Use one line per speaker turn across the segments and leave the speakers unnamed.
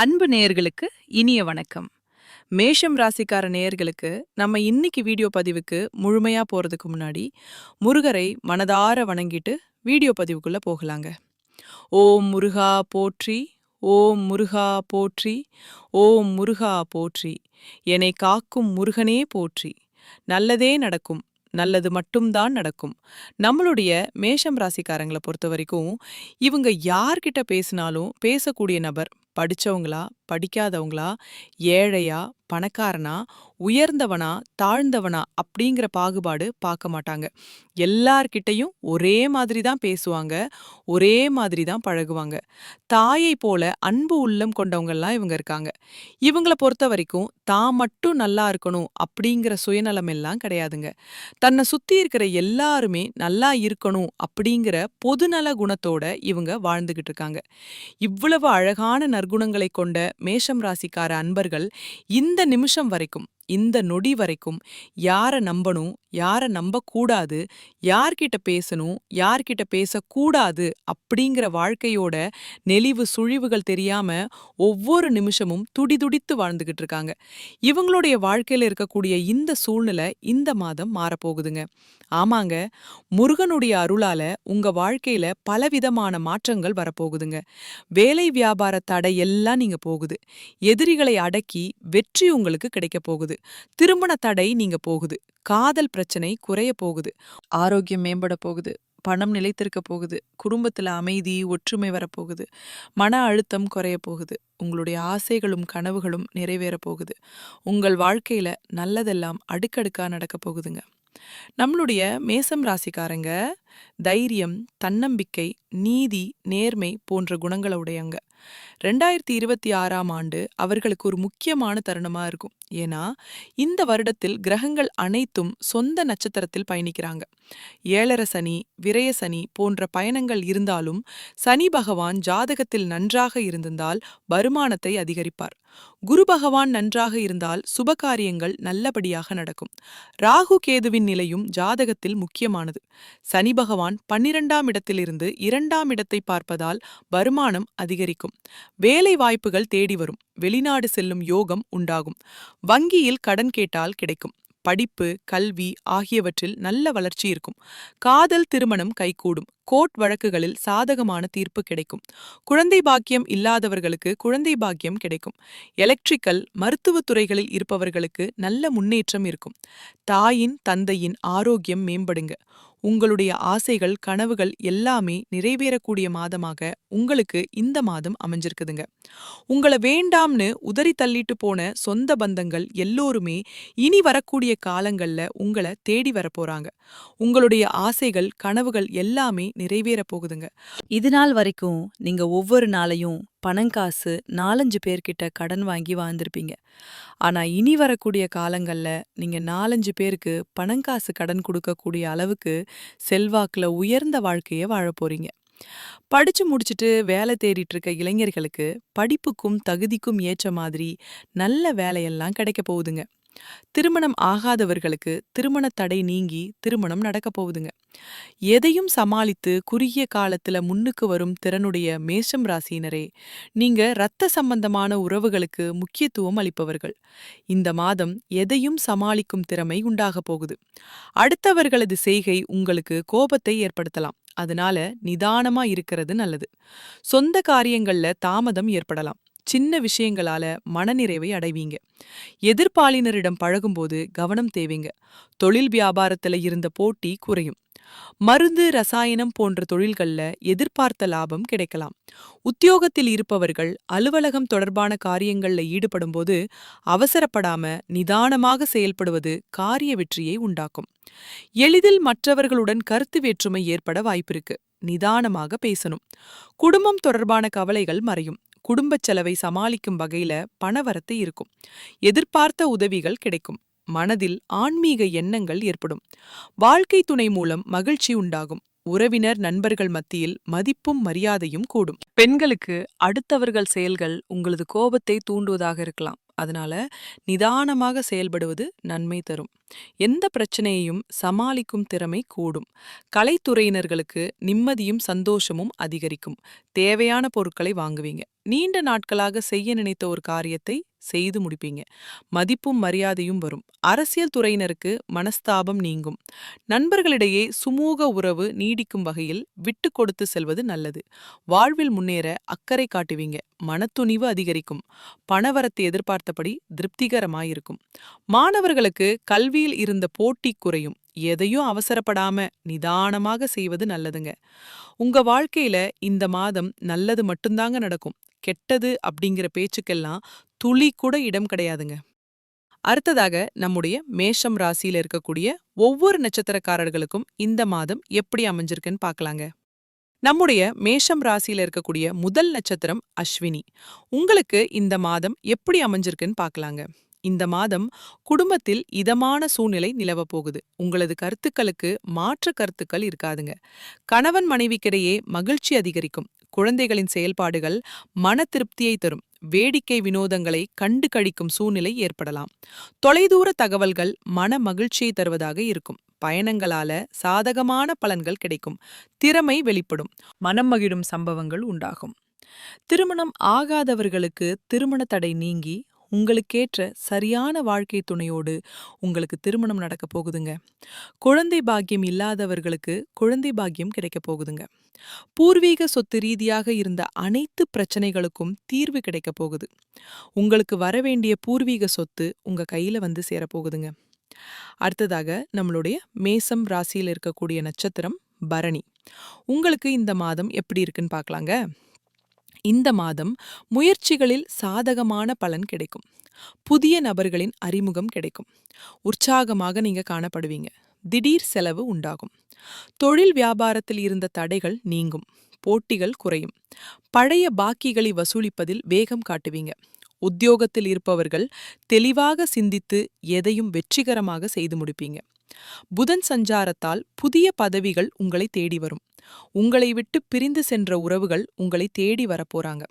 அன்பு நேயர்களுக்கு இனிய வணக்கம். மேஷம் ராசிக்கார நேயர்களுக்கு நம்ம இன்னைக்கு வீடியோ பதிவுக்கு முழுமையா போறதுக்கு முன்னாடி முருகரை மனதார வணங்கிட்டு வீடியோ பதிவுக்குள்ள போகலாங்க. ஓம் முருகா போற்றி ஓம் முருகா போற்றி ஓம் முருகா போற்றி. என்னை காக்கும் முருகனே போற்றி. நல்லதே நடக்கும் நல்லது மட்டும்தான் நடக்கும். நம்மளுடைய மேஷம் ராசிக்காரங்களை பொறுத்த வரைக்கும் இவங்க யார்கிட்ட பேசினாலும் பேசக்கூடிய நபர் படிச்சவங்களா படிக்காதவங்களா ஏழையா பணக்காரனா உயர்ந்தவனா தாழ்ந்தவனா அப்படிங்கிற பாகுபாடு பார்க்க மாட்டாங்க. எல்லார்கிட்டையும் ஒரே மாதிரி தான் பேசுவாங்க ஒரே மாதிரி தான் பழகுவாங்க. தாயை போல அன்பு உள்ளம் கொண்டவங்கெல்லாம் இவங்க இருக்காங்க. இவங்கள பொறுத்த வரைக்கும் தான் மட்டும் நல்லா இருக்கணும் அப்படிங்கிற சுயநலம் எல்லாம் கிடையாதுங்க. தன்னை சுத்தி இருக்கிற எல்லாருமே நல்லா இருக்கணும் அப்படிங்கிற பொதுநல குணத்தோட இவங்க வாழ்ந்துகிட்டு இருக்காங்க. இவ்வளவு அழகான நற்குணங்களை கொண்ட மேஷம் ராசிக்கார அன்பர்கள் இந்த நிமிஷம் வரைக்கும் இந்த நொடி வரைக்கும் யார நம்பணும் யார நம்பக்கூடாது யார்கிட்ட பேசணும் யார்கிட்ட பேசக்கூடாது அப்படிங்கிற வாழ்க்கையோட நெளிவு சுழிவுகள் தெரியாம ஒவ்வொரு நிமிஷமும் துடிதுடித்து வாழ்ந்துகிட்டு இருக்காங்க. இவங்களுடைய வாழ்க்கையில இருக்கக்கூடிய இந்த சூழ்நிலை இந்த மாதம் மாறப்போகுதுங்க. ஆமாங்க முருகனுடைய அருளால உங்க வாழ்க்கையில பலவிதமான மாற்றங்கள் வரப்போகுதுங்க. வேலை வியாபார தடை எல்லாம் நீங்க போகுது. எதிரிகளை அடக்கி வெற்றி உங்களுக்கு கிடைக்க போகுது. திருமண தடை நீங்க போகுது. காதல் பிரச்சனை குறைய போகுது. ஆரோக்கியம் மேம்பட போகுது. பணம் நிலைத்திருக்க போகுது. குடும்பத்துல அமைதி ஒற்றுமை வரப்போகுது மன அழுத்தம் குறைய போகுது. உங்களுடைய ஆசைகளும் கனவுகளும் நிறைவேற போகுது. உங்கள் வாழ்க்கையில நல்லதெல்லாம் அடுக்கடுக்கா நடக்க போகுதுங்க. நம்மளுடைய மேசம் ராசிக்காரங்க தைரியம் தன்னம்பிக்கை நீதி நேர்மை போன்ற குணங்களை உடையங்க. ரெண்டாயிரத்தி இருபத்தி ஆறாம் ஆண்டு அவர்களுக்கு ஒரு முக்கியமான தருணமா இருக்கும். ஏன்னா இந்த வருடத்தில் கிரகங்கள் அனைத்தும் சொந்த நட்சத்திரத்தில் பயணிக்கிறாங்க. ஏழர சனி விரய சனி போன்ற பயணங்கள் இருந்தாலும் சனி பகவான் ஜாதகத்தில் நன்றாக இருந்திருந்தால் வருமானத்தை அதிகரிப்பார். குரு பகவான் நன்றாக இருந்தால் சுபகாரியங்கள் நல்லபடியாக நடக்கும். ராகு கேதுவின் நிலையும் ஜாதகத்தில் முக்கியமானது. சனி பகவான் பன்னிரண்டாம் இடத்திலிருந்து இரண்டாம் இடத்தை பார்ப்பதால் வருமானம் அதிகரிக்கும். வேலை வாய்ப்புகள் தேடி வரும். வெளிநாடு செல்லும் யோகம் உண்டாகும். வங்கியில் கடன் கேட்டால் கிடைக்கும். படிப்பு கல்வி ஆகியவற்றில் நல்ல வளர்ச்சி இருக்கும். காதல் திருமணம் கைகூடும். கோர்ட் வழக்குகளில் சாதகமான தீர்ப்பு கிடைக்கும். குழந்தை பாக்கியம் இல்லாதவர்களுக்கு குழந்தை பாக்கியம் கிடைக்கும். எலக்ட்ரிக்கல் மருத்துவத் துறைகளில் இருப்பவர்களுக்கு நல்ல முன்னேற்றம் இருக்கும். தாயின் தந்தையின் ஆரோக்கியம் மேம்படுங்க. உங்களுடைய ஆசைகள் கனவுகள் எல்லாமே நிறைவேறக்கூடிய மாதமாக உங்களுக்கு இந்த மாதம் அமைஞ்சிருக்குதுங்க. உங்களை வேண்டாம்னு உதறி தள்ளிட்டு போன சொந்த பந்தங்கள் எல்லோருமே இனி வரக்கூடிய காலங்கள்ல உங்களை தேடி வரப்போறாங்க உங்களுடைய ஆசைகள் கனவுகள் எல்லாமே நிறைவேற போகுதுங்க. இது நாள் வரைக்கும் நீங்க ஒவ்வொரு நாளையும் பணங்காசு நாலஞ்சு பேர்கிட்ட கடன் வாங்கி வாழ்ந்திருப்பீங்க. ஆனால் இனி வரக்கூடிய காலங்களில் நீங்கள் நாலஞ்சு பேருக்கு பணங்காசு கடன் கொடுக்கக்கூடிய அளவுக்கு செல்வாக்கில் உயர்ந்த வாழ்க்கையை வாழ போறீங்க. படிச்சு முடிச்சுட்டு வேலை தேடிட்டு இருக்க இளைஞர்களுக்கு படிப்புக்கும் தகுதிக்கும் ஏற்ற மாதிரி நல்ல வேலையெல்லாம் கிடைக்க போகுதுங்க. திருமணம் ஆகாதவர்களுக்கு திருமண தடை நீங்கி திருமணம் நடக்க போகுதுங்க. எதையும் சமாளித்து குறுகிய காலத்துல முன்னுக்கு வரும் திறனுடைய மேஷம் ராசியினரே நீங்க இரத்த சம்பந்தமான உறவுகளுக்கு முக்கியத்துவம் அளிப்பவர்கள். இந்த மாதம் எதையும் சமாளிக்கும் திறமை உண்டாக போகுது. அடுத்தவர்களது செய்கை உங்களுக்கு கோபத்தை ஏற்படுத்தலாம். அதனால நிதானமா இருக்கிறது நல்லது. சொந்த காரியங்கள்ல தாமதம் ஏற்படலாம். சின்ன விஷயங்களால மனநிறைவை அடைவீங்க. எதிர்ப்பாளினரிடம் பழகும்போது கவனம் தேவைங்க. தொழில் வியாபாரத்துல இருந்த போட்டி குறையும். மருந்து ரசாயனம் போன்ற தொழில்கள்ல எதிர்பார்த்த லாபம் கிடைக்கலாம். உத்தியோகத்தில் இருப்பவர்கள் அலுவலகம் தொடர்பான காரியங்கள்ல ஈடுபடும்போது அவசரப்படாம நிதானமாக செயல்படுவது காரிய வெற்றியை உண்டாக்கும். எளிதில் மற்றவர்களுடன் கருத்து வேற்றுமை ஏற்பட வாய்ப்பிருக்கு. நிதானமாக பேசணும். குடும்பம் தொடர்பான கவலைகள் மறையும். குடும்பச் செலவை சமாளிக்கும் வகையில பணவரத்து இருக்கும். எதிர்பார்த்த உதவிகள் கிடைக்கும். மனதில் ஆன்மீக எண்ணங்கள் ஏற்படும். வாழ்க்கை துணை மூலம் மகிழ்ச்சி உண்டாகும். உறவினர் நண்பர்கள் மத்தியில் மதிப்பும் மரியாதையும் கூடும். பெண்களுக்கு அடுத்தவர்கள் செயல்கள் உங்களது கோபத்தை தூண்டுவதாக இருக்கலாம். அதனால நிதானமாக செயல்படுவது நன்மை தரும். எந்த பிரச்சனையையும் சமாளிக்கும் திறமை கூடும். கலைத்துறையினர்களுக்கு நிம்மதியும் சந்தோஷமும் அதிகரிக்கும். தேவையான பொருட்களை வாங்குவீங்க. நீண்ட நாட்களாக செய்ய நினைத்த ஒரு காரியத்தை செய்து முடிப்பீங்க. மதிப்பும் மரியாதையும் வரும். அரசியல் துறையினருக்கு மனஸ்தாபம் நீங்கும். நண்பர்களிடையே சுமூக உறவு நீடிக்கும் வகையில் விட்டு கொடுத்து செல்வது நல்லது. வாழ்வில் முன்னேற அக்கறை காட்டுவீங்க. மனத்துணிவு அதிகரிக்கும். பணவரத்து எதிர்பார்த்தபடி திருப்திகரமாயிருக்கும். மாணவர்களுக்கு கல்வியில் இருந்த போட்டி குறையும். எதையும் அவசரப்படாம நிதானமாக செய்வது நல்லதுங்க. உங்க வாழ்க்கையில இந்த மாதம் நல்லது மட்டும்தாங்க நடக்கும். கெட்டது அப்படிங்கிற பேச்சுக்கெல்லாம் துளி கூட இடம் கிடையாதுங்க. அடுத்ததாக நம்முடைய மேஷம் ராசியில இருக்கக்கூடிய ஒவ்வொரு நட்சத்திரக்காரர்களுக்கும் இந்த மாதம் எப்படி அமைஞ்சிருக்குன்னு பார்க்கலாங்க. நம்முடைய மேஷம் ராசியில இருக்கக்கூடிய முதல் நட்சத்திரம் அஸ்வினி. உங்களுக்கு இந்த மாதம் எப்படி அமைஞ்சிருக்குன்னு பார்க்கலாங்க. இந்த மாதம் குடும்பத்தில் இதமான சூழ்நிலை நிலவப் போகுது. உங்களது கருத்துக்களுக்கு மாற்று கருத்துக்கள் இருக்காதுங்க. கணவன் மனைவிக்கிடையே மகிழ்ச்சி அதிகரிக்கும். குழந்தைகளின் செயல்பாடுகள் மன திருப்தியை தரும். வேடிக்கை வினோதங்களை கண்டு கழிக்கும் சூழ்நிலை ஏற்படலாம். தொலைதூர தகவல்கள் மன மகிழ்ச்சியை தருவதாக இருக்கும். பயணங்களால சாதகமான பலன்கள் கிடைக்கும். திறமை வெளிப்படும். மனம் மகிழும் சம்பவங்கள் உண்டாகும். திருமணம் ஆகாதவர்களுக்கு திருமண தடை நீங்கி உங்களுக்கேற்ற சரியான வாழ்க்கை துணையோடு உங்களுக்கு திருமணம் நடக்க போகுதுங்க. குழந்தை பாக்கியம் இல்லாதவர்களுக்கு குழந்தை பாக்கியம் கிடைக்க போகுதுங்க. பூர்வீக சொத்து ரீதியாக இருந்த அனைத்து பிரச்சனைகளுக்கும் தீர்வு கிடைக்க போகுது. உங்களுக்கு வரவேண்டிய பூர்வீக சொத்து உங்க கையில வந்து சேரப்போகுதுங்க அடுத்ததாக நம்மளுடைய மேசம் ராசியில் இருக்கக்கூடிய நட்சத்திரம் பரணி. உங்களுக்கு இந்த மாதம் எப்படி இருக்குன்னு பார்க்கலாங்க? இந்த மாதம் முயற்சிகளில் சாதகமான பலன் கிடைக்கும். புதிய நபர்களின் அறிமுகம் கிடைக்கும். உற்சாகமாக நீங்க காணப்படுவீங்க. திடீர் செலவு உண்டாகும். தொழில் வியாபாரத்தில் இருந்த தடைகள் நீங்கும். போட்டிகள் குறையும். பழைய பாக்கிகளை வசூலிப்பதில் வேகம் காட்டுவீங்க. உத்தியோகத்தில் இருப்பவர்கள் தெளிவாக சிந்தித்து எதையும் வெற்றிகரமாக செய்து முடிப்பீங்க. புதன் சஞ்சாரத்தால் புதிய பதவிகள் உங்களை தேடி வரும். உங்களை விட்டு பிரிந்து சென்ற உறவுகள் உங்களை தேடி வரப்போறாங்க.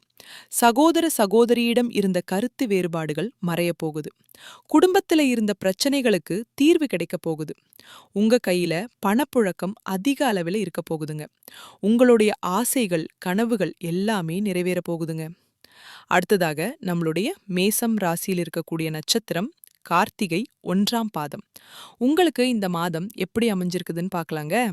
சகோதர சகோதரியிடம் இருந்த கருத்து வேறுபாடுகள் மறையப் போகுது. குடும்பத்துல இருந்த பிரச்சனைகளுக்கு தீர்வு கிடைக்க போகுது. உங்க கையில பணப்புழக்கம் அதிக அளவில் இருக்க போகுதுங்க. உங்களுடைய ஆசைகள் கனவுகள் எல்லாமே நிறைவேற போகுதுங்க. அடுத்ததாக நம்மளுடைய மேசம் ராசியில் இருக்கக்கூடிய நட்சத்திரம் கார்த்திகை ஒன்றாம் பாதம். உங்களுக்கு இந்த மாதம் எப்படி அமைஞ்சிருக்குதுன்னு பார்க்கலாங்க?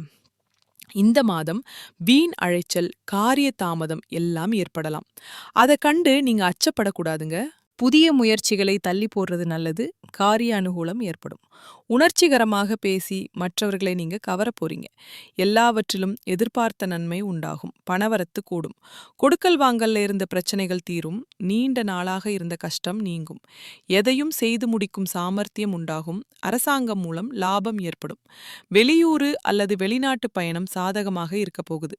இந்த மாதம் வீண் அழைச்சல் காரிய தாமதம் எல்லாம் ஏற்படலாம். அதை கண்டு நீங்க அச்சப்படக்கூடாதுங்க. புதிய முயற்சிகளை தள்ளி போடுறது நல்லது. காரிய அனுகூலம் ஏற்படும். உணர்ச்சிகரமாக பேசி மற்றவர்களை நீங்க கவர போறீங்க. எல்லாவற்றிலும் எதிர்பார்த்த நன்மை உண்டாகும். பணவரத்து கூடும். கொடுக்கல் வாங்கல்ல இருந்த பிரச்சனைகள் தீரும். நீண்ட நாளாக இருந்த கஷ்டம் நீங்கும். எதையும் செய்து முடிக்கும் சாமர்த்தியம் உண்டாகும். அரசாங்கம் மூலம் லாபம் ஏற்படும். வெளியூரு அல்லது வெளிநாட்டு பயணம் சாதகமாக இருக்க போகுது.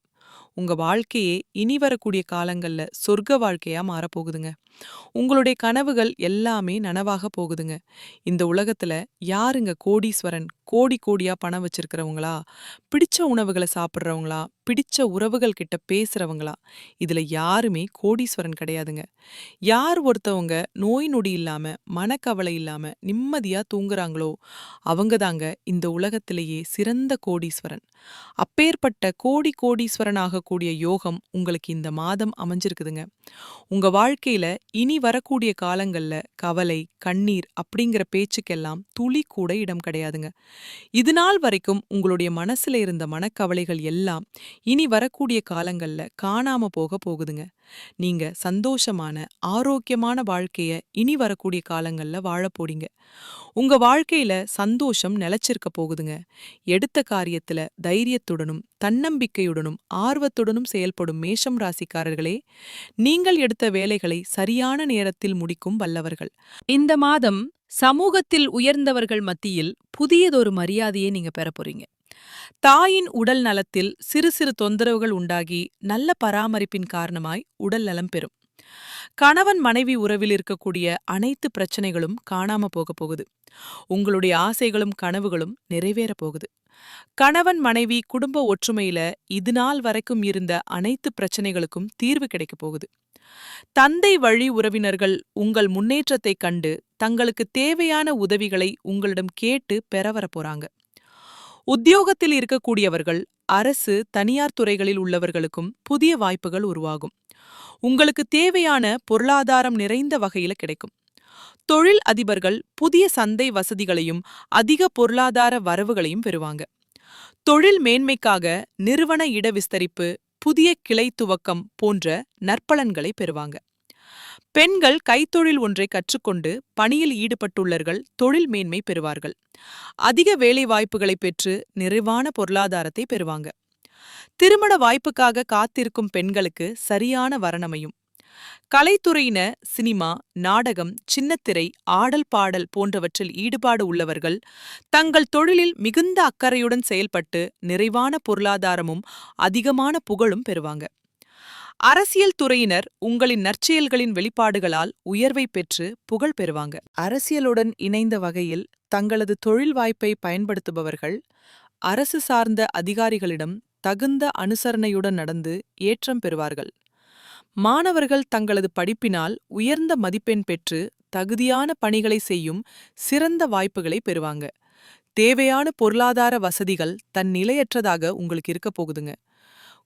உங்க வாழ்க்கையே இனி வரக்கூடிய காலங்கள்ல சொர்க்க வாழ்க்கையா மாறப்போகுதுங்க. உங்களுடைய கனவுகள் எல்லாமே நனவாக போகுதுங்க. இந்த உலகத்துல யாருங்க கோடீஸ்வரன் கோடி கோடியா பணம் வச்சிருக்கிறவங்களா? பிடிச்ச உணவுகளை சாப்பிட்றவங்களா? பிடிச்ச உறவுகள் கிட்ட பேசுறவங்களா? இதுல யாருமே கோடீஸ்வரன் கிடையாதுங்க. யார் ஒருத்தவங்க நோய் நொடி இல்லாம மனக்கவலை இல்லாம நிம்மதியா தூங்குறாங்களோ அவங்க தாங்க இந்த உலகத்திலேயே சிறந்த கோடீஸ்வரன். அப்பேற்பட்ட கோடி கோடீஸ்வரன் ஆகக்கூடிய யோகம் உங்களுக்கு இந்த மாதம் அமைஞ்சிருக்குதுங்க. உங்க வாழ்க்கையில இனி வரக்கூடிய காலங்கள்ல கவலை கண்ணீர் அப்படிங்கிற பேச்சுக்கெல்லாம் துளி கூட இடம் கிடையாதுங்க. இது நாள் வரைக்கும் உங்களுடைய மனசுல இருந்த மனக்கவலைகள் எல்லாம் இனி வரக்கூடிய காலங்கள்ல காணாம போக போகுதுங்க. நீங்க சந்தோஷமான ஆரோக்கியமான வாழ்க்கைய இனி வரக்கூடிய காலங்கள்ல வாழ போறீங்க. உங்க வாழ்க்கையில சந்தோஷம் நிலைச்சிருக்க போகுதுங்க. எடுத்த காரியத்துல தைரியத்துடனும் தன்னம்பிக்கையுடனும் ஆர்வத்துடனும் செயல்படும் மேஷம் ராசிக்காரர்களே நீங்கள் எடுத்த வேலைகளை சரியான நேரத்தில் முடிக்கும் வல்லவர்கள். இந்த மாதம் சமூகத்தில் உயர்ந்தவர்கள் மத்தியில் புதியதொரு மரியாதையை நீங்க பெற போறீங்க. தாயின் உடல் நலத்தில் சிறு சிறு தொந்தரவுகள் உண்டாகி நல்ல பராமரிப்பின் காரணமாய் உடல் நலம் பெறும். கணவன் மனைவி உறவில் இருக்கக்கூடிய அனைத்து பிரச்சனைகளும் காணாம போக போகுது. உங்களுடைய ஆசைகளும் கனவுகளும் நிறைவேற போகுது. கணவன் மனைவி குடும்ப ஒற்றுமையில இது நாள் வரைக்கும் இருந்த அனைத்து பிரச்சனைகளுக்கும் தீர்வு கிடைக்க போகுது. தந்தை வழி உறவினர்கள் உங்கள் முன்னேற்றத்தைக் கண்டு தங்களுக்கு தேவையான உதவிகளை உங்களிடம் கேட்டு பெற வரப்போறாங்க உத்தியோகத்தில் இருக்கக்கூடியவர்கள் அரசு தனியார் துறைகளில் உள்ளவர்களுக்கும் புதிய வாய்ப்புகள் உருவாகும். உங்களுக்கு தேவையான பொருளாதாரம் நிறைந்த வகையில கிடைக்கும். தொழில் அதிபர்கள் புதிய சந்தை வசதிகளையும் அதிக பொருளாதார வரவுகளையும் பெறுவாங்க. தொழில் மேன்மைக்காக நிறுவன இட விஸ்தரிப்பு புதிய கிளை துவக்கம் போன்ற நற்பலன்களை பெறுவாங்க. பெண்கள் கைத்தொழில் ஒன்றை கற்றுக்கொண்டு பணியில் ஈடுபட்டுள்ளர்கள் தொழில் மேன்மை பெறுவார்கள். அதிக வேலை வாய்ப்புகளை பெற்று நிறைவான பொருளாதாரத்தை பெறுவாங்க. திருமண வாய்ப்புக்காக காத்திருக்கும் பெண்களுக்கு சரியான வரணமையும் கலைத்துறையின சினிமா நாடகம் சின்னத்திரை ஆடல் பாடல் போன்றவற்றில் ஈடுபாடு உள்ளவர்கள் தங்கள் தொழிலில் மிகுந்த அக்கறையுடன் செயல்பட்டு நிறைவான பொருளாதாரமும் அதிகமான புகழும் பெறுவாங்க. அரசியல் துறையினர் உங்களின் நற்செயல்களின் வெளிப்பாடுகளால் உயர்வை பெற்று புகழ் பெறுவாங்க. அரசியலுடன் இணைந்த வகையில் தங்களது தொழில் வாய்ப்பை பயன்படுத்துபவர்கள் அரசு சார்ந்த அதிகாரிகளிடம் தகுந்த அனுசரணையுடன் நடந்து ஏற்றம் பெறுவார்கள். மாணவர்கள் தங்களது படிப்பினால் உயர்ந்த மதிப்பெண் பெற்று தகுதியான பணிகளை செய்யும் சிறந்த வாய்ப்புகளை பெறுவாங்க. தேவையான பொருளாதார வசதிகள் தன் நிலையற்றதாக உங்களுக்கு இருக்க போகுதுங்க.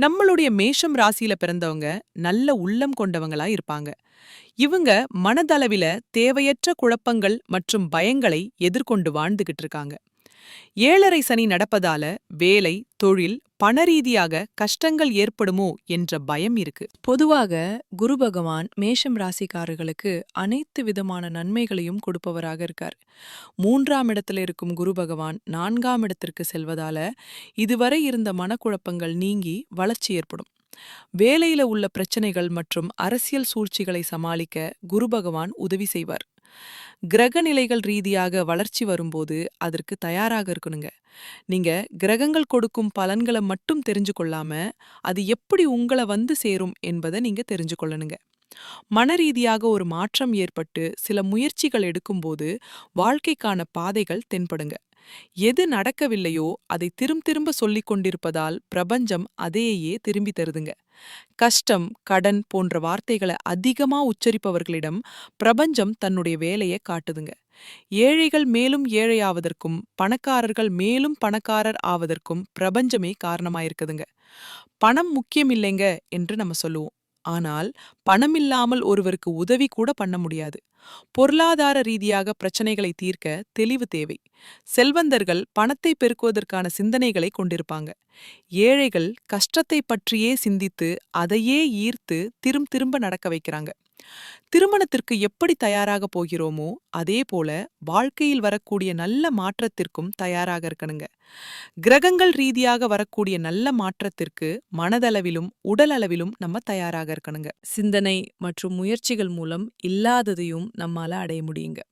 நம்மளுடைய மேஷம் ராசியில பிறந்தவங்க நல்ல உள்ளம் கொண்டவங்களா இருப்பாங்க. இவங்க மனதளவில தேவையற்ற குழப்பங்கள் மற்றும் பயங்களை எதிர்கொண்டு வாழ்ந்துகிட்டு இருக்காங்க. ஏழரை சனி நடப்பதால வேலை தொழில் பணரீதியாக கஷ்டங்கள் ஏற்படுமோ என்ற பயம் இருக்கு. பொதுவாக குரு பகவான் மேஷம் ராசிக்காரர்களுக்கு அனைத்து விதமான நன்மைகளையும் கொடுப்பவராக இருக்கார். மூன்றாம் இடத்துல இருக்கும் குரு பகவான் நான்காம் இடத்திற்கு செல்வதால இதுவரை இருந்த மனக்குழப்பங்கள் நீங்கி வளர்ச்சி ஏற்படும். வேலையில உள்ள பிரச்சனைகள் மற்றும் அரசியல் சூழ்ச்சிகளை சமாளிக்க குரு பகவான் உதவி செய்வார். கிரக நிலைகள் ரீதியாக வளர்ச்சி வரும்போது அதற்கு தயாராக இருக்கணுங்க. நீங்க கிரகங்கள் கொடுக்கும் பலன்களை மட்டும் தெரிஞ்சு கொள்ளாம அது எப்படி உங்களை வந்து சேரும் என்பதை நீங்க தெரிஞ்சு கொள்ளணுங்க. மனரீதியாக ஒரு மாற்றம் ஏற்பட்டு சில முயற்சிகள் எடுக்கும்போது வாழ்க்கைக்கான பாதைகள் தென்படுங்க. எது நடக்கவில்லையோ அதை திரும்ப திரும்ப சொல்லிக் கொண்டிருப்பதால் பிரபஞ்சம் அதையே திரும்பி தருதுங்க. கஷ்டம் கடன் போன்ற வார்த்தைகளை அதிகமா உச்சரிப்பவர்களிடம் பிரபஞ்சம் தன்னுடைய வேலையை காட்டுதுங்க. ஏழைகள் மேலும் ஏழையாவதற்கும் பணக்காரர்கள் மேலும் பணக்காரர் ஆவதற்கும் பிரபஞ்சமே காரணமாயிருக்குதுங்க. பணம் முக்கியம் இல்லைங்க என்று நம்ம சொல்லுவோம். ஆனால் பணமில்லாமல் ஒருவருக்கு உதவி கூட பண்ண முடியாது. பொருளாதார ரீதியாக பிரச்சனைகளை தீர்க்க தெளிவு தேவை. செல்வந்தர்கள் பணத்தை பெருக்குவதற்கான சிந்தனைகளை கொண்டிருப்பாங்க. ஏழைகள் கஷ்டத்தை பற்றியே சிந்தித்து அதையே ஈர்த்து திரும் திரும்ப நடக்க வைக்கிறாங்க. திருமணத்திற்கு எப்படி தயாராக போகிறோமோ அதே போல வாழ்க்கையில் வரக்கூடிய நல்ல மாற்றத்திற்கும் தயாராக இருக்கணுங்க. கிரகங்கள் ரீதியாக வரக்கூடிய நல்ல மாற்றத்திற்கு மனதளவிலும் உடலளவிலும் நம்ம தயாராக இருக்கணுங்க. சிந்தனை மற்றும் முயற்சிகள் மூலம் இல்லாததையும் நம்மால அடைய முடியுங்க.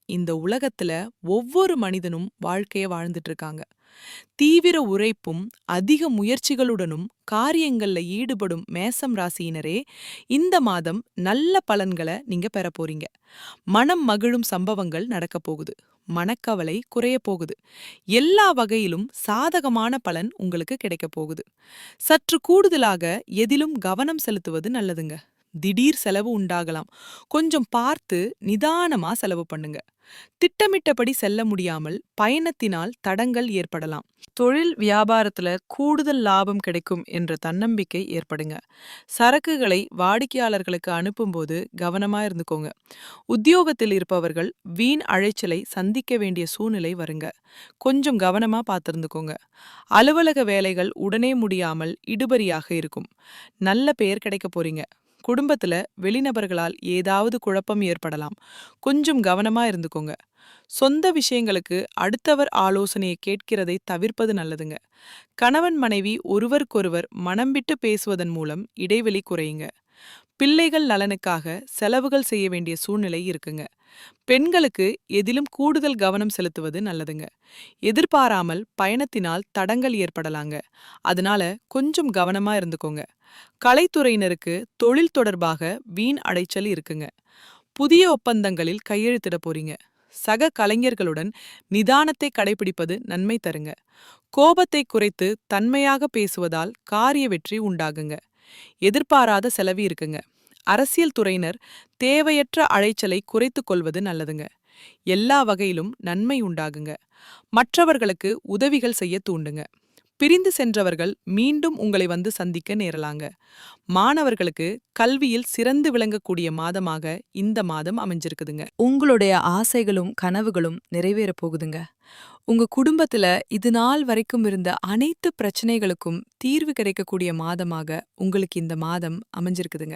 இந்த உலகத்துல ஒவ்வொரு மனிதனும் வாழ்க்கைய வாழ்ந்துட்டு இருக்காங்க தீவிர உழைப்பும் அதிக முயற்சிகளுடனும் காரியங்கள்ல ஈடுபடும் மேசம் ராசியினரே இந்த மாதம் நல்ல பலன்களை நீங்க பெற போறீங்க. மனம் மகிழும் சம்பவங்கள் நடக்க போகுது. மனக்கவலை குறைய போகுது. எல்லா வகையிலும் சாதகமான பலன் உங்களுக்கு கிடைக்க போகுது. சற்று கூடுதலாக எதிலும் கவனம் செலுத்துவது நல்லதுங்க. திடீர் செலவு உண்டாகலாம். கொஞ்சம் பார்த்து நிதானமா செலவு பண்ணுங்க. திட்டமிட்டபடி செல்ல முடியாமல் பயணத்தினால் தடங்கள் ஏற்படலாம். தொழில் வியாபாரத்துல கூடுதல் லாபம் கிடைக்கும் என்ற தன்னம்பிக்கை ஏற்படுங்க. சரக்குகளை வாடிக்கையாளர்களுக்கு அனுப்பும்போது கவனமா இருந்துக்கோங்க. உத்தியோகத்தில் இருப்பவர்கள் வீண் அழைச்சலை சந்திக்க வேண்டிய சூழ்நிலை வருங்க. கொஞ்சம் கவனமா பார்த்திருந்துக்கோங்க. அலுவலக வேலைகள் உடனே முடியாமல் இடுபறியாக இருக்கும். நல்ல பெயர் கிடைக்க போறீங்க. குடும்பத்துல வெளிநபர்களால் ஏதாவது குழப்பம் ஏற்படலாம். கொஞ்சம் கவனமா இருந்துக்கோங்க. சொந்த விஷயங்களுக்கு அடுத்தவர் ஆலோசனையை கேட்கிறதை தவிர்ப்பது நல்லதுங்க. கணவன் மனைவி ஒருவருக்கொருவர் மனம் விட்டு பேசுவதன் மூலம் இடைவெளி குறையுங்க. பிள்ளைகள் நலனுக்காக செலவுகள் செய்ய வேண்டிய சூழ்நிலை இருக்குங்க. பெண்களுக்கு எதிலும் கூடுதல் கவனம் செலுத்துவது நல்லதுங்க. எதிர்பாராமல் பயணத்தினால் தடங்கள் ஏற்படலாங்க. அதனால கொஞ்சம் கவனமா இருந்துக்கோங்க. கலைத்துறையினருக்கு தொழில் தொடர்பாக வீண் அடைச்சல் இருக்குங்க. புதிய ஒப்பந்தங்களில் கையெழுத்திட போறீங்க. சக கலைஞர்களுடன் நிதானத்தை கடைபிடிப்பது நன்மை தருங்க. கோபத்தை குறைத்து தன்மையாக பேசுவதால் காரிய வெற்றி உண்டாகுங்க. எதிர்பாராத செலவு இருக்குங்க. அரசியல் துறையினர் தேவையற்ற அழைச்சலை குறைத்து கொள்வது நல்லதுங்க. எல்லா வகையிலும் நன்மை உண்டாகுங்க. மற்றவர்களுக்கு உதவிகள் செய்ய தூண்டுங்க. பிரிந்து சென்றவர்கள் மீண்டும் உங்களை வந்து சந்திக்க நேரலாங்க. மாணவர்களுக்கு கல்வியில் சிறந்து விளங்கக்கூடிய மாதமாக இந்த மாதம் அமைஞ்சிருக்குதுங்க. உங்களுடைய ஆசைகளும் கனவுகளும் நிறைவேற போகுதுங்க. உங்க குடும்பத்துல இது நாள் வரைக்கும் இருந்த அனைத்து பிரச்சனைகளுக்கும் தீர்வு கிடைக்கக்கூடிய மாதமாக உங்களுக்கு இந்த மாதம் அமைஞ்சிருக்குதுங்க.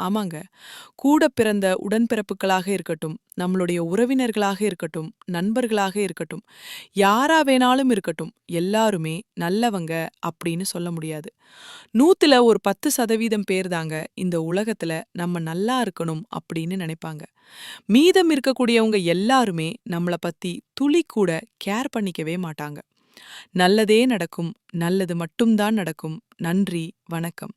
ஆமாங்க. கூட பிறந்த உடன்பிறப்புகளாக இருக்கட்டும் நம்மளுடைய உறவினர்களாக இருக்கட்டும் நண்பர்களாக இருக்கட்டும் யாரா வேணாலும் இருக்கட்டும் எல்லாருமே நல்லவங்க அப்படின்னு சொல்ல முடியாது. நூத்துல ஒரு பத்து சதவீதம் பேர் தாங்க இந்த உலகத்துல நம்ம நல்லா இருக்கணும் அப்படின்னு நினைப்பாங்க. மீதம் இருக்கக்கூடியவங்க எல்லாருமே நம்மள பத்தி துளி கூட கேர் பண்ணிக்கவே மாட்டாங்க. நல்லதே நடக்கும் நல்லது மட்டும்தான் நடக்கும். நன்றி வணக்கம்.